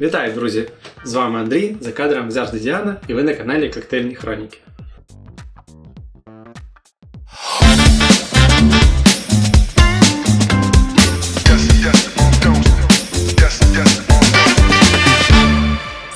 Вітаю, друзі! З вами Андрій, за кадром завжди Діана, і ви на каналі Коктейльні Хроніки.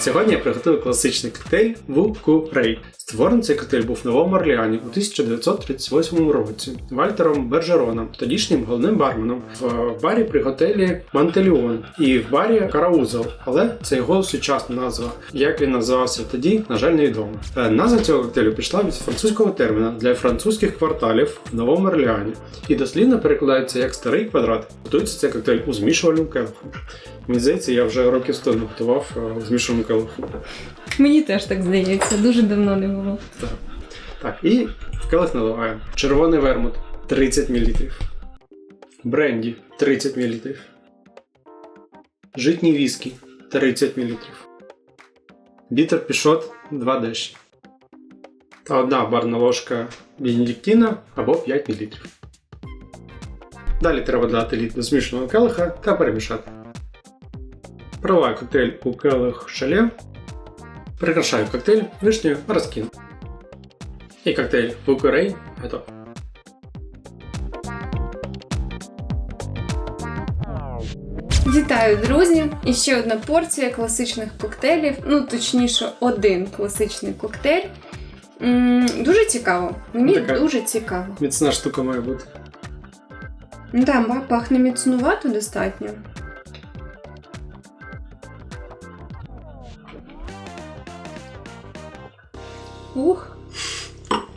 Сьогодні я приготую класичний коктейль Вукурей Рей. Створений цей коктейль був в Новому Орлеані у 1938 році Вальтером Бержероном, тодішнім головним барменом в барі при готелі Мантеліон і в барі Караузел. Але це його сучасна назва. Як він називався тоді, на жаль, невідомо. Е, Назва цього коктейлю пішла від французького терміна для французьких кварталів в Новому Орлеані і дослідно перекладається як старий квадрат. Готується цей коктейль у змішувальному келиху. Мені здається, я вже років 100 не готував е, у змішувальному келиху. Мені теж так здається, дуже давно не було. Так. Так, і в келих наливаємо. Червоний вермут 30 мл. Бренді 30 мл. Житній віскі 30 мл. Бітер пішот 2 деші. Та одна барна ложка бенедиктіна або 5 мл. Далі треба додати лід до змішаного келиха та перемішати. Проливаю коктейль у келих шале. Прикрашаю коктейль вишнею розкін. І коктейль Вукурей готов. Вітаю, друзі! І ще одна порція класичних коктейлів. Ну, точніше, один класичний коктейль. М, дуже цікаво. Мені Така- дуже цікаво. Міцна штука має бути. Ну, Там пахне міцнувато достатньо. Ух,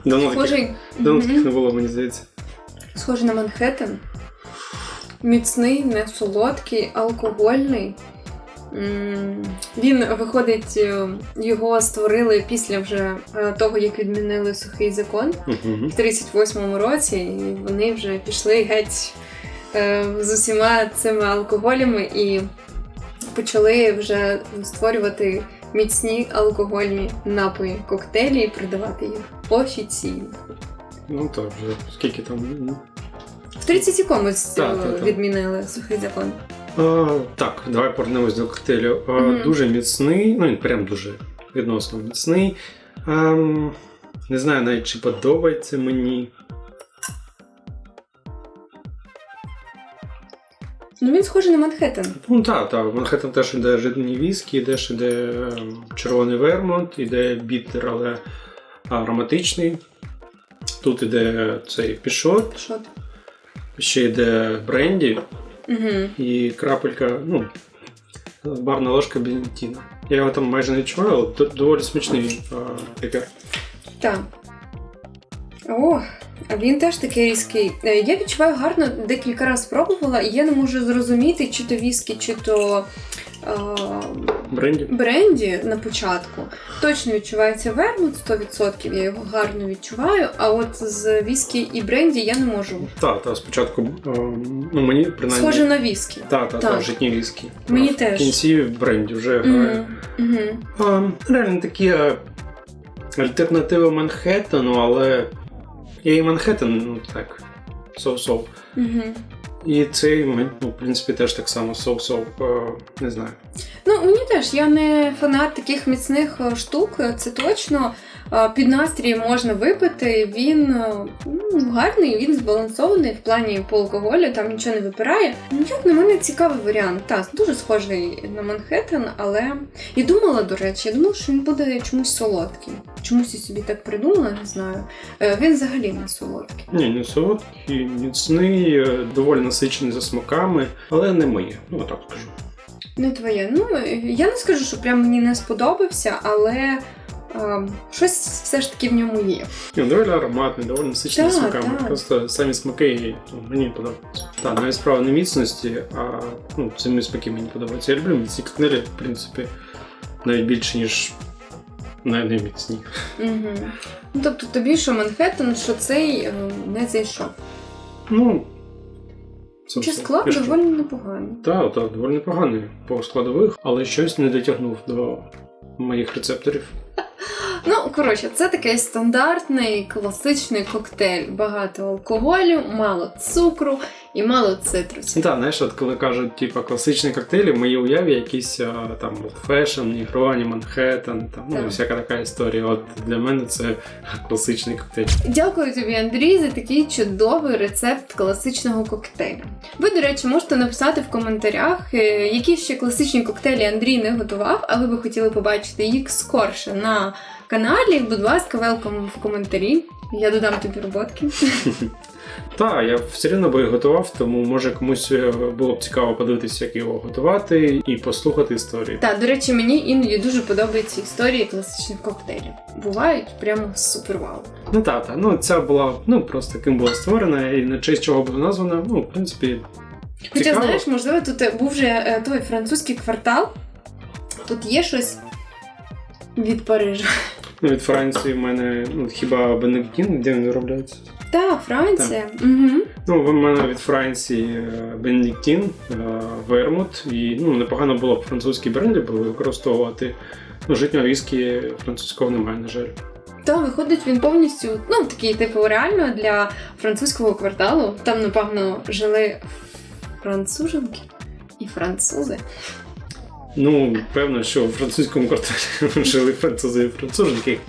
Давно таких, схожий, давно таких не було, мені здається. схожий на Манхеттен. Міцний, не солодкий, алкогольний. М, Він виходить, е, його створили після вже е, того, як відмінили сухий закон Угу. в 38-му році, і вони вже пішли геть е, з усіма цими алкоголями і почали вже створювати міцні алкогольні напої, коктейлі і продавати їх офіційно. Ну то вже скільки там. ну. В 30 якомусь Так, так, так. відмінили сухий закон. А, так, давай повернемось до коктейлю. А, Мгм. Дуже міцний, ну він прям дуже відносно міцний. Ем, не знаю навіть чи подобається мені. Ну він схожий на Манхеттен. Ну так, так, Манхеттен теж іде житні віскі, іде ж іде ем, червоний вермонт, іде бітер, але ароматичний. Тут іде цей пішот, ти? ще йде бренді Угу. і крапелька, ну, барна ложка бенетіна. Я його там майже не відчуваю, але доволі смачний а, лікер. Так. О, він теж такий різкий. Е, Я відчуваю гарно, декілька разів спробувала, і я не можу зрозуміти, чи то віскі, чи то е, Бренді. бренді на початку. Точно відчувається вермут 100%, я його гарно відчуваю. А от з віскі і бренді я не можу. Так, так, спочатку, ем, ну мені принаймні. Схоже на віскі. Так, так, Так. житні віскі. Мені А в кінці бренді вже грає. Угу. Реально такі е, альтернативи Манхеттену, але я і Манхеттен, ну так, соу-соу. Угу. І цей, ну, в принципі, теж так само соу-соу. Е, не знаю. Ну, мені теж, я не фанат таких міцних е, штук, це точно. Е, Під настрій можна випити, він е, ну, гарний, він збалансований в плані по алкоголю, там нічого не випирає. Як на мене, цікавий варіант. Так, дуже схожий на Манхеттен, але і думала, до речі, я думала, що він буде чомусь солодкий. Чомусь я собі так придумала, не знаю. Е, Він взагалі не солодкий. Ні, не солодкий, міцний, доволі насичений за смаками, але не моє. Ну, отак скажу. Не твоє. Ну, я не скажу, що прям мені не сподобався, але щось все ж таки в ньому є. Ні, доволі ароматний, доволі насичений Так, смаками. так. Просто самі смаки ну, мені подобаються. Так, навіть справа не міцності, а ну, самі смаки мені подобаються. Я люблю міцні коктейлі, в принципі, навіть більше, ніж навіть не міцні. Угу. Ну, тобто тобі, що Манхеттен, що цей е, не зайшов. Ну, Чи склад ж доволі непоганий. Так, так, доволі непоганий по складових, але щось не дотягнув до моїх рецепторів. Коротше, це такий стандартний класичний коктейль. Багато алкоголю, мало цукру і мало цитрусів. Так, знаєш, от коли кажуть, типа класичні коктейлі, в моїй уяві якісь там фешн, Нігроні, Манхеттен, там ну, всяка така історія. От для мене це класичний коктейль. Дякую тобі, Андрій, за такий чудовий рецепт класичного коктейлю. Ви, до речі, можете написати в коментарях, е, які ще класичні коктейлі Андрій не готував, а ви хотіли побачити їх скорше на каналі. Будь ласка, велком в коментарі. Я додам тобі роботки. Так, я все рівно би готував, тому може комусь е, було б цікаво подивитися, як його готувати, і послухати історії. Так, до речі, мені іноді дуже подобаються історії класичних коктейлів. Бувають прямо супер вау. Ну так, та, ну ця була ну просто ким була створена і на честь чого була названа. Ну, в принципі, Хоча, цікаво. знаєш, можливо, тут е, був вже е, той французький квартал. Тут є щось від Парижа. Ну, від Франції в мене ну, хіба Бенедіктін, де він виробляється? Та, Франція. Угу. Ну, в мене від Франції е, Бенедіктін, е, Вермут, і ну, непогано було б французькі бренди були використовувати. Ну, житнього віскі французького немає, на жаль. Та виходить він повністю, ну такий, типу, реально для французького кварталу. Там, напевно, жили француженки і французи. Ну, певно, що в французькому кварталі жили французи і француженки.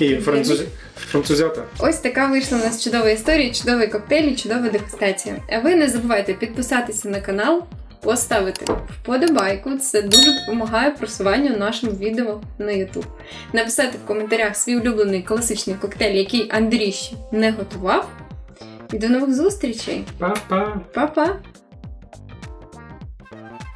І француз... французята. Ось така вийшла у нас чудова історія, чудовий коктейль і чудова дегустація. А ви не забувайте підписатися на канал, поставити вподобайку. Це дуже допомагає просуванню нашим відео на YouTube. Написати в коментарях свій улюблений класичний коктейль, який Андрій ще не готував. І до нових зустрічей! Па-па! Па-па!